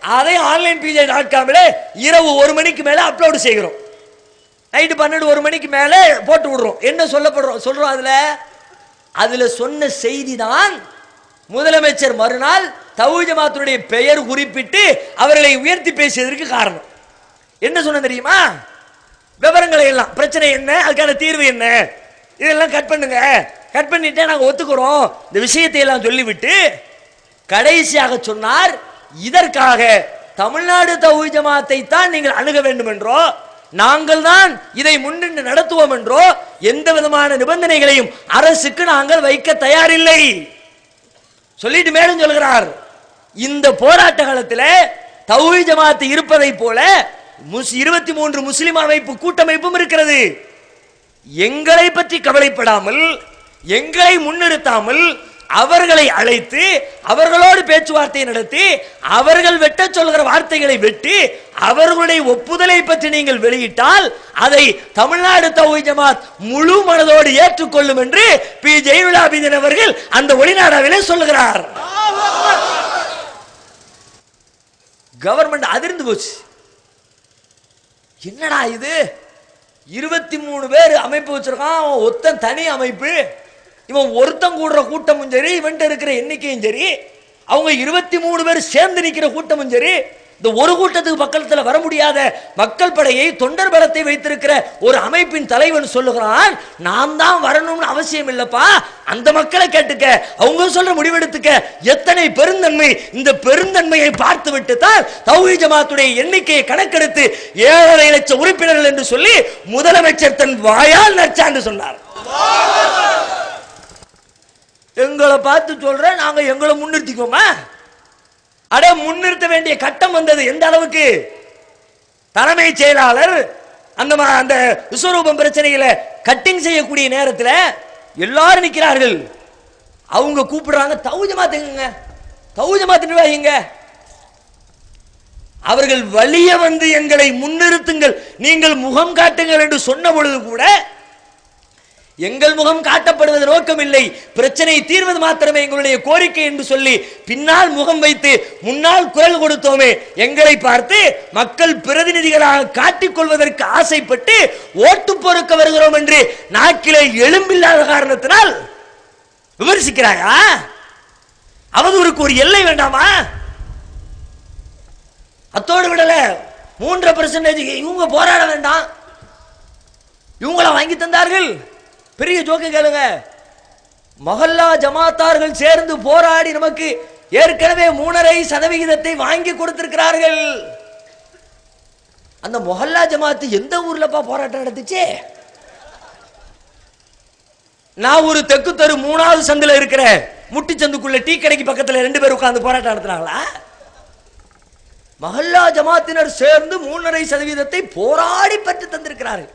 அதை online PJ dot காமில் இரவு ஒரு மணிக்கு மேலே அப்லோடு செய்கிறோம். நைட்டு பன்னெண்டு ஒரு மணிக்கு மேலே போட்டு விடுறோம். என்ன சொல்லப்படுறோம்? சொல்கிறோம் அதில் அதில் சொன்ன செய்தி தான் முதலமைச்சர் மறுநாள் தவுஜமாத்துடைய பெயர் குறிப்பிட்டு அவர்களை உயர்த்தி பேசியதற்கு காரணம். என்ன சொன்ன தெரியுமா? விவரங்களை எல்லாம். பிரச்சனை என்ன? அதுக்கான தீர்வு என்ன? இதெல்லாம் கட் பண்ணுங்க. கட் பண்ணிட்டே நாங்கள் ஒத்துக்கிறோம். இந்த விஷயத்தை எல்லாம் சொல்லிவிட்டு கடைசியாக சொன்னார் இதற்காக தமிழ்நாடு தௌஹீத் ஜமாத்தை தான் நீங்கள் அணுக வேண்டும் என்றோ நாங்கள் தான் இதை முன்னின்று நடத்துவோம் என்றோ எந்த விதமான நிபந்தனைகளையும் அரசுக்கு நாங்கள் வைக்க தயாரில்லை. சொல்லிட்டு மேலும் சொல்கிறார். இந்த போராட்ட காலத்தில் தௌஹீத் ஜமாத்து இருப்பதை போல முஸ் இருபத்தி மூன்று முஸ்லிம் அமைப்பு கூட்டமைப்பும் இருக்கிறது. எங்களை பற்றி கவலைப்படாமல் எங்களை முன்னிறுத்தாமல் அவர்களை அழைத்து அவர்களோடு பேச்சுவார்த்தை நடத்தி அவர்கள் வெட்ட சொல்கிற வார்த்தைகளை வெட்டி அவர்களுடைய ஒப்புதலை பற்றி நீங்கள் வெளியிட்டால் அதை தமிழ்நாடு தௌஹி ஜமாத் முழு மனதோடு ஏற்றுக்கொள்ளும் என்று பி. ஜெயலலிதாபிதன் அவர்கள் அந்த ஒளிநாடாவிலே சொல்லுகிறார். கவர்மெண்ட் அதிர்ந்து போச்சு. என்னடா இது? இருபத்தி மூணு பேர் அமைப்பு வச்சிருக்கான் ஒத்தன் தனி அமைப்பு. இவன் ஒருத்தன் கூடுற கூட்டமும் சரி இவன்ட்டு இருக்கிற எண்ணிக்கையும் சரி அவங்க இருபத்தி மூணு பேர் சேர்ந்து நிக்கிற கூட்டமும் சரி இந்த ஒரு கூட்டத்துக்கு பக்கத்தில் வர முடியாத மக்கள் படையை தொண்டர் பலத்தை வைத்திருக்கிற ஒரு அமைப்பின் தலைவன் சொல்லுகிறான் நான் தான் வரணும்னு அவசியம் இல்லைப்பா. அந்த மக்களை கேட்டுக்க. அவங்க சொல்ற முடிவெடுத்துக்க. எத்தனை பெருந்தன்மை இந்த பெருந்தன்மையை பார்த்து விட்டு தான் தௌஹி ஜமாத்துடைய எண்ணிக்கையை கணக்கெடுத்து ஏழரை லட்சம் உறுப்பினர்கள் என்று சொல்லி முதலமைச்சர் தன் வாயால் நச்சாண்டு சொன்னார். உங்களை பார்த்து சொல்றேன் நாங்க எங்களை முன்னிறுத்திக்கோமா அட முன்னிறுத்த வேண்டிய கட்டம் வந்தது எந்த அளவுக்கு? தலைமை செயலாளர் அந்த அந்த விஸ்வரூபம் பிரச்சனையில கட்டிங் செய்யக்கூடிய நேரத்தில் எல்லாரும் நிற்கிறார்கள் அவங்க கூப்பிடுறாங்க தௌஜமாத்துங்க தௌஜமாத்து நிர்வாகிங்க அவர்கள் வழிய வந்து எங்களை முன்னிறுத்துங்கள் நீங்கள் முகம் காட்டுங்கள் என்று சொன்ன பொழுது கூட எங்கள் முகம் காட்டப்படுவது நோக்கம் இல்லை பிரச்சனை தீர்வது மாத்திரமே எங்களுடைய கோரிக்கை என்று சொல்லி பின்னால் முகம் வைத்து முன்னால் குரல் கொடுத்தோமே எங்களை பார்த்து மக்கள் பிரதிநிதிகளாக காட்டிக் கொள்வதற்கு ஆசைப்பட்டு ஓட்டு பொறுக்க வருகிறோம் என்று நாக்கிலே எலும்பில்லாத காரணத்தினால் விமர்சிக்கிறாயா? அவதூறுக்கு ஒரு எல்லை வேண்டாமா? அத்தோடு விடல மூன்றரை பர்சன்டேஜ் இவங்க போராட வேண்டாம். இவங்கள வாங்கி தந்தார்கள்? பெரிய ஜோக்கு கேளுங்க. மொஹல்லா ஜமாத்தார்கள் சேர்ந்து போராடி நமக்கு ஏற்கனவே மூணரை சதவிகிதத்தை வாங்கி கொடுத்திருக்கிறார்கள். அந்த மொஹல்லா ஜமாத்து எந்த ஊர்லப்பா போராட்டம் நடந்துச்சு? நான் ஒரு தெக்கு தெரு மூணாவது சந்தில இருக்கிற முட்டி சந்துக்குள்ள டீ கடைக்கு பக்கத்துல ரெண்டு பேர் உட்கார்ந்து போராட்டம் நடத்துனாங்களா மஹல்லா ஜமாத்தினர் சேர்ந்து மூணரை சதவீதத்தை போராடி பெற்று தந்திருக்கிறார்கள்.